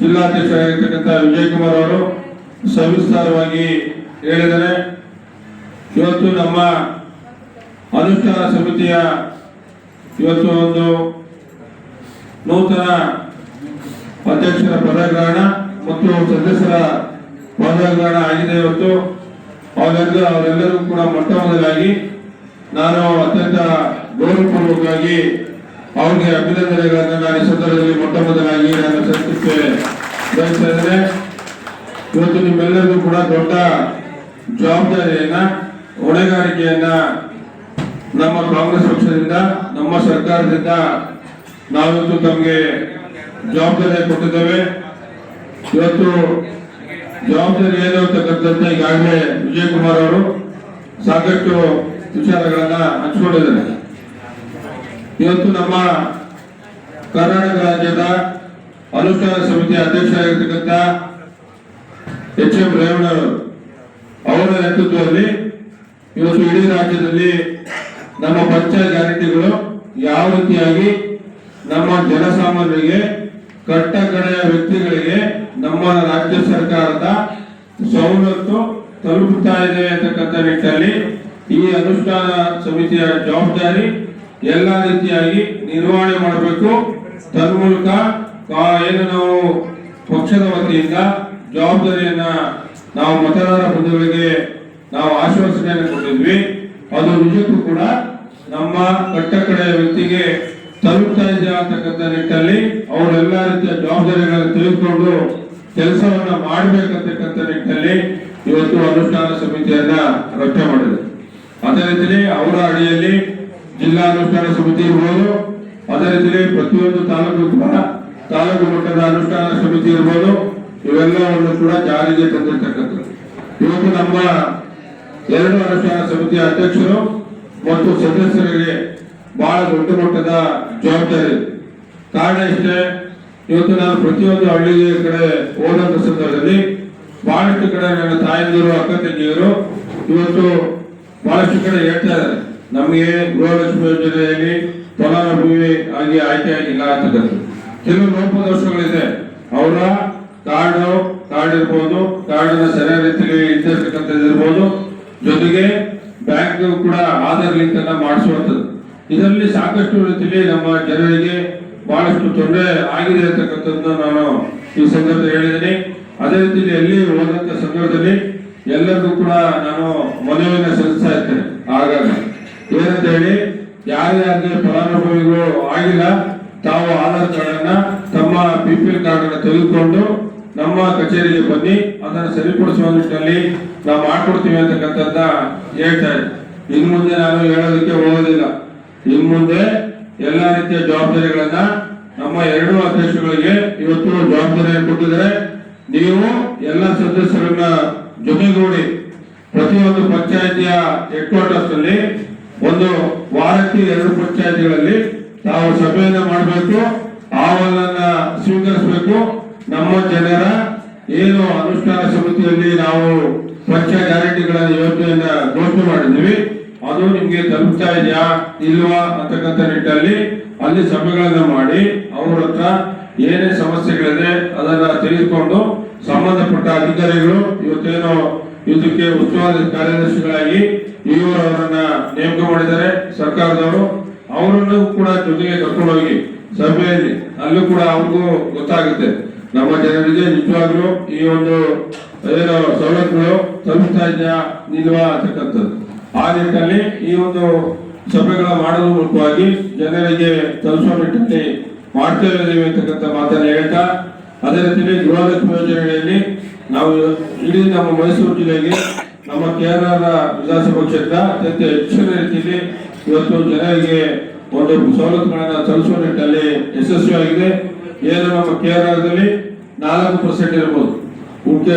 ಜಿಲ್ಲಾಧ್ಯಕ್ಷರಾಗಿರ್ತಕ್ಕಂಥ ವಿಜಯ್ ಕುಮಾರ್ ಅವರು ಸವಿಸ್ತಾರವಾಗಿ ಹೇಳಿದರೆ, ಇವತ್ತು ನಮ್ಮ ಅನುಷ್ಠಾನ ಸಮಿತಿಯ ಇವತ್ತು ಒಂದು ನೂತನ ಅಧ್ಯಕ್ಷರ ಪದಗ್ರಹಣ ಮತ್ತು ಸದಸ್ಯರ ಪದಗ್ರಹಣ ಆಗಿದೆ ಇವತ್ತು. ಅವರೆಲ್ಲ ಅವರೆಲ್ಲರಿಗೂ ಕೂಡ ಮೊಟ್ಟ ಮೊದಲಾಗಿ ನಾನು ಅತ್ಯಂತ ಗೌರವಪೂರ್ವಕವಾಗಿ ಅವರಿಗೆ ಅಭಿನಂದನೆಗಳನ್ನು ನಾನು ಈ ಸಂದರ್ಭದಲ್ಲಿ ಮೊಟ್ಟ ಮೊದಲಾಗಿ ನಾನು ಸಲ್ಲಿಸಲಿಕ್ಕೆ ಇವತ್ತು ನಿಮ್ಮೆಲ್ಲರಿಗೂ ಕೂಡ ದೊಡ್ಡ ಜವಾಬ್ದಾರಿಯನ್ನ, ಹೊಣೆಗಾರಿಕೆಯನ್ನ ನಮ್ಮ ಕಾಂಗ್ರೆಸ್ ಪಕ್ಷದಿಂದ, ನಮ್ಮ ಸರ್ಕಾರದಿಂದ ನಾವಿವತ್ತು ತಮಗೆ ಜವಾಬ್ದಾರಿ ಕೊಟ್ಟಿದ್ದೇವೆ. ಇವತ್ತು ಜವಾಬ್ದಾರಿ ಏನು ಅಂತಕ್ಕಂಥದ್ದು ಈಗಾಗಲೇ ವಿಜಯ್ ಕುಮಾರ್ ಅವರು ಸಾಕಷ್ಟು ವಿಚಾರಗಳನ್ನ ಹಂಚಿಕೊಂಡಿದ್ದಾರೆ. ಇವತ್ತು ನಮ್ಮ ಕರ್ನಾಟಕ ರಾಜ್ಯದ ಅನುಷ್ಠಾನ ಸಮಿತಿಯ ಅಧ್ಯಕ್ಷರಾಗಿರ್ತಕ್ಕಂಥ ಎಚ್ ಎಂ ರೇವಣ್ಣವರು ಅವರ ನೇತೃತ್ವದಲ್ಲಿ ಇವತ್ತು ಇಡೀ ರಾಜ್ಯದಲ್ಲಿ ನಮ್ಮ ಪಂಚಾಯತ್ ಗ್ಯಾರಂಟಿಗಳು ಯಾವ ರೀತಿಯಾಗಿ ನಮ್ಮ ಜನಸಾಮಾನ್ಯರಿಗೆ, ಕಟ್ಟ ಕಡೆಯ ವ್ಯಕ್ತಿಗಳಿಗೆ ನಮ್ಮ ರಾಜ್ಯ ಸರ್ಕಾರದ ಸವಲತ್ತು ತಲುಪುತ್ತಾ ಇದೆ ಅಂತಕ್ಕಂಥ ನಿಟ್ಟಿನಲ್ಲಿ ಈ ಅನುಷ್ಠಾನ ಸಮಿತಿಯ ಜವಾಬ್ದಾರಿ ಎಲ್ಲ ರೀತಿಯಾಗಿ ನಿರ್ವಹಣೆ ಮಾಡಬೇಕು. ತನ್ಮೂಲಕ ಏನು ನಾವು ಪಕ್ಷದ ವತಿಯಿಂದ ಜವಾಬ್ದಾರಿಯನ್ನ ನಾವು ಮತದಾರ ಬಂಧುಗಳಿಗೆ ನಾವು ಆಶ್ವಾಸನೆಯನ್ನು ಕೊಟ್ಟಿದ್ವಿ. ಅದು ನಿಜಕ್ಕೂ ಕೂಡ ನಮ್ಮ ಕಟ್ಟ ಕಡೆಯ ವ್ಯಕ್ತಿಗೆ ತಲುಪ್ತಾ ಇದೆ ಅಂತಕ್ಕಂಥ ನಿಟ್ಟಿನಲ್ಲಿ ಅವರೆಲ್ಲ ರೀತಿಯ ಜವಾಬ್ದಾರಿಗಳನ್ನು ತೆಗೆದುಕೊಂಡು ಕೆಲಸವನ್ನ ಮಾಡಬೇಕಂತಕ್ಕಂಥ ನಿಟ್ಟಿನಲ್ಲಿ ಇವತ್ತು ಅನುಷ್ಠಾನ ಸಮಿತಿಯನ್ನ ರಚನೆ ಮಾಡಿದೆ ಅದೇ ರೀತಿಯಲ್ಲಿ ಅವರ ಅಡಿಯಲ್ಲಿ ಜಿಲ್ಲಾ ಅನುಷ್ಠಾನ ಸಮಿತಿ ಇರ್ಬೋದು, ಅದೇ ರೀತಿಯಲ್ಲಿ ಪ್ರತಿಯೊಂದು ತಾಲೂಕು ಕೂಡ ತಾಲೂಕು ಮಟ್ಟದ ಅನುಷ್ಠಾನ ಸಮಿತಿ ಇರ್ಬೋದು, ಇವೆಲ್ಲವನ್ನು ಕೂಡ ಜಾರಿಗೆ ತಂದಿರತಕ್ಕಂಥದ್ದು. ಇವತ್ತು ನಮ್ಮ ಎರಡು ಅನುಷ್ಠಾನ ಸಮಿತಿಯ ಅಧ್ಯಕ್ಷರು ಮತ್ತು ಸದಸ್ಯರಿಗೆ ಬಹಳ ದೊಡ್ಡ ಮಟ್ಟದ ಜವಾಬ್ದಾರಿ. ಕಾರಣ ಇಷ್ಟೇ, ಇವತ್ತು ನಾನು ಪ್ರತಿಯೊಂದು ಹಳ್ಳಿಗೆ ಕಡೆ ಹೋದಂತ ಸಂದರ್ಭದಲ್ಲಿ ಬಹಳಷ್ಟು ಕಡೆ ನನ್ನ ತಾಯಂದಿರು, ಅಕ್ಕ ತಂಗಿಯರು ಇವತ್ತು ಬಹಳಷ್ಟು ಕಡೆ ಹೇಳ್ತಾ ಇದ್ದಾರೆ. ನಮಗೆ ಗೃಹಲಕ್ಷ್ಮಿ ಯೋಜನೆಯಲ್ಲಿ ಫಲಾನುಭವಿ ಆಗಿ ಆಯ್ಕೆ ಆಗಿಲ್ಲ ಅಂತಕ್ಕಂಥದ್ದು. ಕೆಲವು ಲೋಪದೋಷಗಳಿದೆ ಅವರ ಕಾರ್ಡು ಕಾರ್ಡ್ ಇರ್ಬೋದು ಕಾರ್ಡನ್ನ ಸರಿಯಾದ ರೀತಿಯಲ್ಲಿ ಇಟ್ಟಿರ್ತಕ್ಕಂಥದ್ದು ಇರ್ಬೋದು. ಜೊತೆಗೆ ಬ್ಯಾಂಕ್ ಕೂಡ ಆಧಾರ್ ಲಿಂಕ್ ಅನ್ನ ಮಾಡಿಸುವಂಥದ್ದು. ಇದರಲ್ಲಿ ಸಾಕಷ್ಟು ರೀತಿಯಲ್ಲಿ ನಮ್ಮ ಜನರಿಗೆ ಬಹಳಷ್ಟು ತೊಂದರೆ ಆಗಿದೆ ಅಂತಕ್ಕಂಥದ್ದು ನಾನು ಈ ಸಂದರ್ಭದಲ್ಲಿ ಹೇಳಿದ್ದೀನಿ. ಅದೇ ರೀತಿಯಲ್ಲಿ ಎಲ್ಲಿ ಹೋದಂತ ಸಂದರ್ಭದಲ್ಲಿ ಎಲ್ಲರಿಗೂ ಕೂಡ ನಾನು ಮನವಿಯನ್ನು ಸಲ್ಲಿಸ್ತಾ ಇರ್ತೇನೆ. ಆಗಾಗ ಏನಂತ ಹೇಳಿ, ಯಾರ್ಯಾರಿಗೆ ಫಲಾನುಭವಿಗಳು ಆಗಿಲ್ಲ ತಾವು ಆಧಾರ್ ತಮ್ಮ ಬಿ ಪಿ ಎಲ್ ತೆಗೆದುಕೊಂಡು ನಮ್ಮ ಕಚೇರಿಗೆ ಬನ್ನಿ, ಅದನ್ನು ಸರಿಪಡಿಸುವ ನಿಟ್ಟಿನಲ್ಲಿ ನಾವು ಮಾಡ್ಕೊಡ್ತೀವಿ ಅಂತಕ್ಕಂಥದ್ದ ಹೇಳ್ತಾ ಇದ್ದೆ. ಇನ್ನು ಮುಂದೆ ನಾನು ಹೇಳೋದಕ್ಕೆ ಹೋಗೋದಿಲ್ಲ. ಇನ್ನು ಮುಂದೆ ಎಲ್ಲ ರೀತಿಯ ಜವಾಬ್ದಾರಿಗಳನ್ನ ನಮ್ಮ ಎರಡು ಅಧ್ಯಕ್ಷಗಳಿಗೆ ಇವತ್ತು ಜವಾಬ್ದಾರಿಯನ್ನು ಕೊಟ್ಟಿದ್ದಾರೆ. ನೀವು ಎಲ್ಲ ಸದಸ್ಯರನ್ನ ಜೊತೆಗೂಡಿ ಪ್ರತಿಯೊಂದು ಪಂಚಾಯತಿಯ ಹೆಡ್ ಕ್ವಾರ್ಟರ್ಸ್ ಅಲ್ಲಿ ಒಂದು ವಾರಕ್ಕೆ ಎರಡು ಪಂಚಾಯತಿಗಳಲ್ಲಿ ತಾವು ಸಭೆಯನ್ನು ಮಾಡಬೇಕು ಅಹವಾಲನ್ನ ಸ್ವೀಕರಿಸಬೇಕು. ನಮ್ಮ ಜನರ ಏನು ಅನುಷ್ಠಾನ ಸಮಿತಿಯಲ್ಲಿ ನಾವು ಸ್ವಚ್ಛ ಗ್ಯಾರಂಟಿಗಳ ಯೋಜನೆಯನ್ನ ಘೋಷಣೆ ಮಾಡಿದ್ವಿ ಅದು ನಿಮ್ಗೆ ತಲುಪ್ತಾ ಇದೆಯಾ, ಇಲ್ವಾ ಅಂತಕ್ಕಂಥ ನಿಟ್ಟಲ್ಲಿ ಅಲ್ಲಿ ಸಭೆಗಳನ್ನ ಮಾಡಿ, ಅವ್ರ ಹತ್ರ ಏನೇ ಸಮಸ್ಯೆಗಳಿದೆ ಅದನ್ನ ತಿಳಿದುಕೊಂಡು ಸಂಬಂಧಪಟ್ಟ ಅಧಿಕಾರಿಗಳು ಇವತ್ತೇನು ಇದಕ್ಕೆ ಉಸ್ತುವಾರಿ ಕಾರ್ಯದರ್ಶಿಗಳಾಗಿ ಇವರು ಅವರನ್ನ ನೇಮಕ ಮಾಡಿದ್ದಾರೆ. ಸರ್ಕಾರದವರು ಅವರನ್ನು ಕೂಡ ಜೊತೆಗೆ ಕರ್ಕೊಂಡು ಹೋಗಿ ಸಭೆಯಲ್ಲಿ ಅಲ್ಲೂ ಕೂಡ ಅವ್ರಿಗೂ ಗೊತ್ತಾಗುತ್ತೆ. ನಮ್ಮ ಜನರಿಗೆ ನಿಜವಾಗ್ಲೂ ಈ ಒಂದು, ಏನು ಸವಲತ್ತುಗಳು ತಲುಪ್ತಾ ಇದೆಯಾ ಅಂತಕ್ಕಂಥದ್ದು. ಆ ನಿಟ್ಟಿನಲ್ಲಿ ಈ ಒಂದು ಸಭೆಗಳ ಮಾಡೋದ್ರ ಮೂಲಕವಾಗಿ ಜನರಿಗೆ ತಲುಪಿಸುವ ನಿಟ್ಟಿನಲ್ಲಿ ಮಾಡ್ತಾ ಇದ್ದೀವಿ ಅಂತಕ್ಕಂಥ ಮಾತನ್ನು ಹೇಳ್ತಾ, ಅದೇ ರೀತಿಯಲ್ಲಿ ಗೃಹಲಕ್ಷ್ಮಿ ಯೋಜನೆಗಳಲ್ಲಿ ನಾವು ಇಡೀ ನಮ್ಮ ಮೈಸೂರು ಜಿಲ್ಲೆಗೆ ನಮ್ಮ ಕೇರಳದ ವಿಧಾನಸಭಾ ಕ್ಷೇತ್ರ ಅತ್ಯಂತ ಹೆಚ್ಚಿನ ರೀತಿಯಲ್ಲಿ ಇವತ್ತು ಜನರಿಗೆ ಒಂದು ಸವಲತ್ತುಗಳನ್ನು ತಲುಪಿಸುವ ನಿಟ್ಟಿನಲ್ಲಿ ಯಶಸ್ವಿಯಾಗಿದೆ. ಏನು ನಮ್ಮ ಕೇರಳದಲ್ಲಿ ನಾಲ್ಕು ಪರ್ಸೆಂಟ್ ಇರ್ಬೋದು. ಉಳಿಕೆ